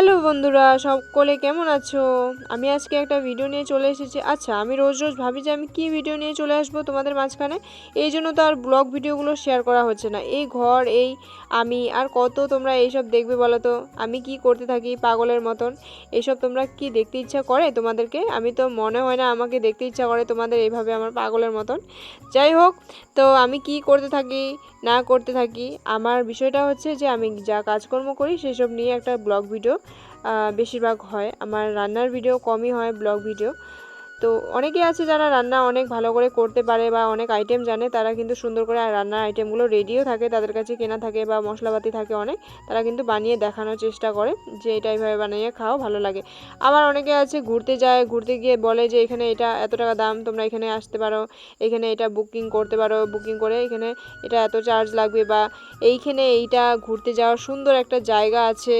Hello বন্ধুরা, সকলে কেমন আছো? আমি আজকে একটা ভিডিও নিয়ে চলে এসেছি। আচ্ছা আমি রোজ রোজ ভাবি যে আমি কি ভিডিও নিয়ে চলে আসব তোমাদের মাঝখানে। এই জন্য তো আর ব্লগ ভিডিওগুলো শেয়ার করা হচ্ছে না। এই ঘর, এই আমি আর কত তোমরা এইসব দেখবে বলো তো? আমি কি করতে থাকি পাগলের মতন? এইসব তোমরা কি দেখতে ইচ্ছা করে তোমাদেরকে? আমি তো মনে হয় না আমাকে দেখতে ইচ্ছা করে তোমাদের এইভাবে আমার পাগলের মতন। যাই হোক, তো আমি কি করতে থাকি, না করতে থাকি, আমার বিষয়টা হচ্ছে যে আমি যা কাজকর্ম করি সেসব নিয়ে একটা ব্লগ ভিডিও বেশিরভাগ হয়। আমার রান্নার ভিডিও কমই হয় ব্লগ ভিডিও তো অনেকে আছে যারা রান্না অনেক ভালো করে করতে পারে বা অনেক আইটেম জানে, তারা কিন্তু সুন্দর করে রান্নার আইটেমগুলো রেডিও থাকে, তাদের কাছে কেনা থাকে বা মশলাপাতি থাকে অনেক, তারা কিন্তু বানিয়ে দেখানোর চেষ্টা করে যে এটা এইভাবে বানিয়ে খাও, ভালো লাগে। আবার অনেকে আছে ঘুরতে যায়, ঘুরতে গিয়ে বলে যে এখানে এটা এত টাকা দাম, তোমরা এখানে আসতে পারো, এখানে এটা বুকিং করতে পারো বুকিং করে এখানে এটা এত চার্জ লাগবে বা এইখানে এইটা ঘুরতে যাওয়ার সুন্দর একটা জায়গা আছে,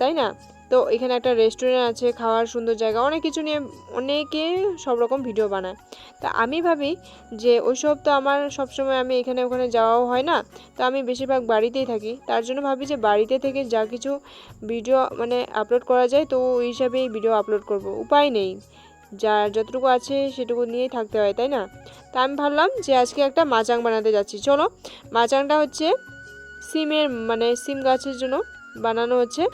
তাই না? তো এখানে একটা রেস্টুরেন্ট আছে, খাওয়ার সুন্দর জায়গা, অনেক কিছু নিয়ে অনেকে সব রকম ভিডিও বানায়। তা আমি ভাবি যে ওইসব তো আমার সবসময় আমি এখানে ওখানে যাওয়াও হয় না, তো আমি বেশিরভাগ বাড়িতেই থাকি। তার জন্য ভাবি যে বাড়িতে থেকে যা কিছু ভিডিও মানে আপলোড করা যায়, তো ওই হিসাবেই ভিডিও আপলোড করব। উপায় নেই, যা যতটুকু আছে সেটুকু নিয়েই থাকতে হয়, তাই না? তা আমি ভাবলাম যে আজকে একটা মাচাং বানাতে যাচ্ছি। চলো, মাচাংটা হচ্ছে সিমের মানে সিম গাছের জন্য বানানো হচ্ছে।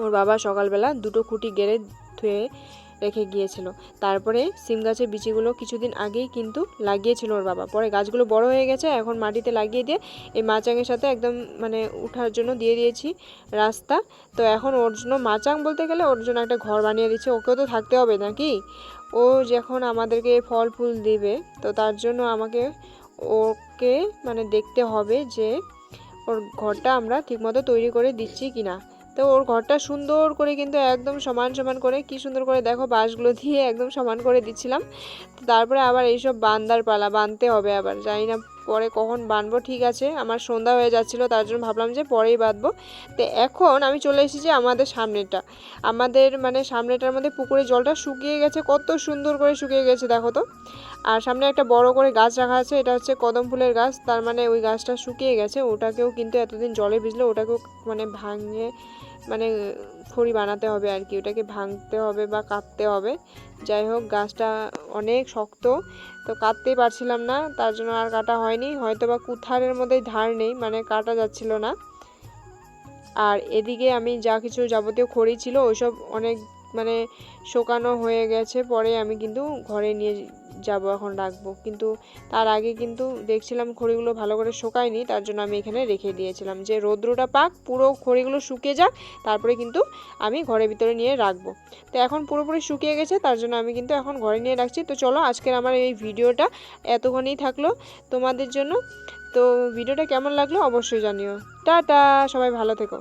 ওর বাবা সকালবেলা দুটো খুঁটি গেড়ে ধুয়ে রেখে গিয়েছিল। তারপরে সিম গাছের বিচিগুলো কিছুদিন আগেই কিন্তু লাগিয়েছিল ওর বাবা। পরে গাছগুলো বড় হয়ে গেছে, এখন মাটিতে লাগিয়ে দিয়ে এই মাচাঙের সাথে একদম মানে উঠার জন্য দিয়ে দিয়েছি রাস্তা। তো এখন ওর জন্য মাচাং বলতে গেলে ওর জন্য একটা ঘর বানিয়ে দিচ্ছে। ওকেও তো থাকতে হবে নাকি? ও যখন আমাদেরকে ফল ফুল দিবে, তো তার জন্য আমাকে, ওকে মানে দেখতে হবে যে ওর ঘরটা আমরা ঠিকমতো তৈরি করে দিচ্ছি কিনা। তো ওর ঘরটা সুন্দর করে কিন্তু একদম সমান সমান করে, কি সুন্দর করে দেখো বাঁশগুলো দিয়ে একদম সমান করে দিচ্ছিলাম। তারপরে আবার এইসব বান্দার পালা, বানতে হবে আবার, জানি না পরে কখন বানবো, ঠিক আছে। আমার সন্ধ্যা হয়ে যাচ্ছিল, তার জন্য ভাবলাম যে পরেই বাঁধবো। তো এখন আমি চলে এসেছি আমাদের সামনেটা আমাদের মানে সামনেটার মধ্যে পুকুরের জলটা শুকিয়ে গেছে, কত সুন্দর করে শুকিয়ে গেছে, দেখো তো। আর সামনে একটা বড় করে গাছ রাখা আছে, এটা হচ্ছে কদম ফুলের গাছ। তার মানে ওই গাছটা শুকিয়ে গেছে, ওটাকেও কিন্তু এতদিন জলে ভিজলে ওটাকেও মানে ভাঙে মানে খড়ি বানাতে হবে আর কি ওটাকে ভাঙতে হবে বা কাটতে হবে। যাই হোক, গাছটা অনেক শক্ত। তো কাটতেই পারছিলাম না, তার জন্য আর কাটা হয়নি। হয়তো বা কুথারের মধ্যে ধার নেই মানে কাটা যাচ্ছিল না। আর এদিকে আমি যা কিছু যাবতীয় খড়ি ছিল, ওইসব অনেক মানে শোকানো হয়ে গেছে, পরে আমি কিন্তু ঘরে নিয়ে যাব, এখন রাখব। কিন্তু তার আগে কিন্তু দেখছিলাম খড়িগুলো ভালো করে শোকায়নি, তার জন্য আমি এখানে রেখে দিয়েছিলাম যে রৌদ্রটা পাক, পুরো খড়িগুলো শুকিয়ে যাক, তারপরে কিন্তু আমি ঘরের ভিতরে নিয়ে রাখব। তো এখন পুরোপুরি শুকিয়ে গেছে, তার জন্য আমি কিন্তু এখন ঘরে নিয়ে রাখছি। তো চলো আজকের আমার এই ভিডিওটা এতক্ষণই থাকল তোমাদের জন্য। তো ভিডিওটা কেমন লাগল অবশ্যই জানিও। টাটা, সবাই ভালো থেকো।